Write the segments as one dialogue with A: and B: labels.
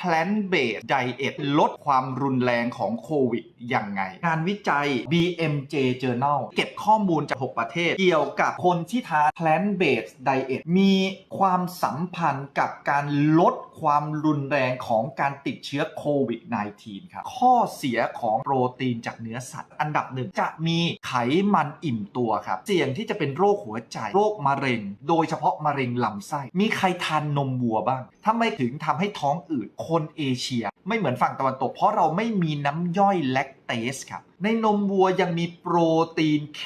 A: plant based diet ลดความรุนแรงของโควิดยังไง งานวิจัย BMJ Journal เก็บข้อมูลจาก 6 ประเทศ เกี่ยวกับคนที่ทาน plant based diet มีความสัมพันธ์กับการลดความรุนแรงของการติดเชื้อโควิด -19 ครับ ข้อเสียของโปรตีนจากเนื้อสัตว์ อันดับหนึ่งจะมีไขมันอิ่มตัวครับ เสี่ยงที่จะเป็นโรคหัวใจ โรคมะเร็ง โดยเฉพาะมะเร็งลำไส้ มีใครทานนมวัวบ้างทำไมถึงทำให้ท้องอืดคนเอเชีย ไม่เหมือนฝั่งตะวันตก เพราะเราไม่มีน้ำย่อยแลคเตสครับ ในนมวัวยังมีโปรตีนเค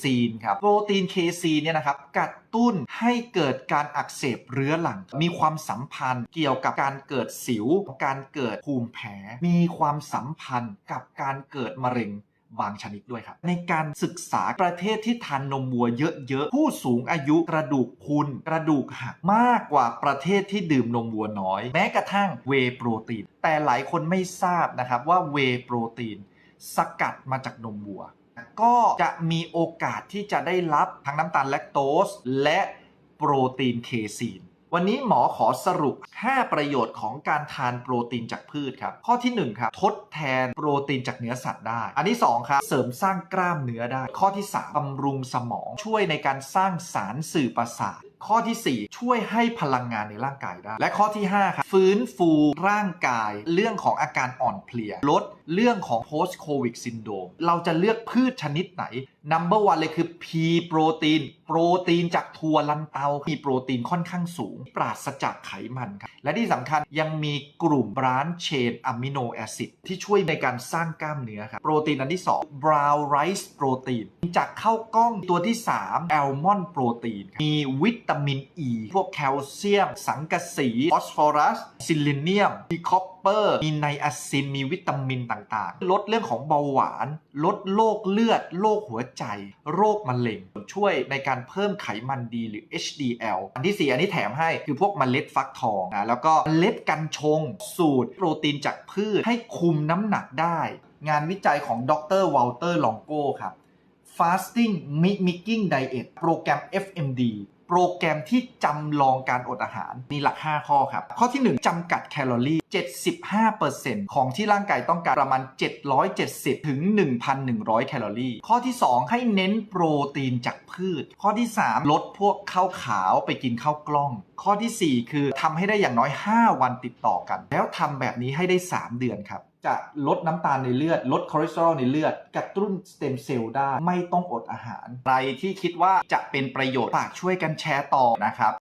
A: ซีนครับ โปรตีนเคซีนเนี่ยนะครับกระตุ้นให้เกิดการอักเสบเรื้อรัง มีความสัมพันธ์เกี่ยวกับการเกิดสิว การเกิดภูมิแพ้ มีความสัมพันธ์กับการเกิดมะเร็ง บางชนิดด้วยครับ ในการศึกษาประเทศที่ทานนมวัวเยอะๆผู้สูงอายุกระดูกพุนกระดูกหักมากกว่าประเทศที่ดื่มนมวัวน้อย แม้กระทั่งเวโปรตีน แต่หลายคนไม่ทราบนะครับว่าเวโปรตีน สกัดมาจากนมวัว ก็จะมีโอกาสที่จะได้รับทั้งน้ำตาลแลคโตสและโปรตีนเคซีน วันนี้หมอขอสรุป 5 ประโยชน์ของการทานโปรตีนจากพืชครับ ข้อที่ 1 ครับ ทดแทนโปรตีนจากเนื้อสัตว์ได้ อันที่ 2 ครับ เสริมสร้างกล้ามเนื้อได้ ข้อที่ 3บำรุงสมองช่วยในการสร้างสารสื่อประสาท ข้อทีสี่ 4 ช่วยให้พลังงานในร่างกายได้ และข้อที่5ครับฟื้นฟูร่างกาย เรื่องของอาการอ่อนเพลีย ลดเรื่องของ post covid syndrome เราจะเลือกพืชชนิดไหน number one เลยคือ P โปรตีนโปรตีนจากถั่วลันเตามีโปรตีนค่อนข้างสูง ปราศจากไขมันครับ และที่สำคัญยังมีกลุ่ม branch chain amino acid ที่ช่วยในการสร้างกล้ามเนื้อครับ โปรตีนอันที่ 2 brown rice โปรตีนจากข้าวกล้องตัวที่3 almond โปรตีน มีวิตาามินอ e, ีพวกแคลเซียม สังกะสีฟอสฟอรัสซิลิเนียมมีคอปเปอร์ มีไนอาซิน มีวิตามินต่างๆ ลดเรื่องของเบาหวาน ลดโรคเลือด โรคหัวใจ โรคมะเร็ง ช่วยในการเพิ่มไขมันดีหรือ HDL อันที่ 4 อันนี้แถมให้คือพวกเมล็ดฟักทองนะแล้วก็เมล็ดกัญชง สูตร โปรตีนจากพืชให้คุมน้ำหนักได้ งานวิจัยของดรวอลเตอร์ลองโก้ครับ Fasting Mimicking Diet โปรแกรม FMD โปรแกรมที่จำลองการอดอาหาร มีหลัก 5 ข้อครับ ข้อที่ 1จำกัดแคลอรี่ 75%ของที่ร่างกายต้องการประมาณ 770 ถึง 1,100 แคลอรี่ ข้อที่ 2 ให้เน้นโปรตีนจากพืช ข้อที่ 3 ลดพวกข้าวขาวไปกินข้าวกล้อง ข้อทีสี่4 คือทำให้ได้อย่างน้อย 5 วันติดต่อกัน แล้วทำแบบนี้ให้ได้ 3 เดือนครับ จะลดน้ำตาลในเลือด ลดคอเลสเตอรอลในเลือด กระตุ้นสเต็มเซลล์ได้ ไม่ต้องอดอาหาร ใครที่คิดว่าจะเป็นประโยชน์ฝากช่วยกันแชร์ต่อนะครับ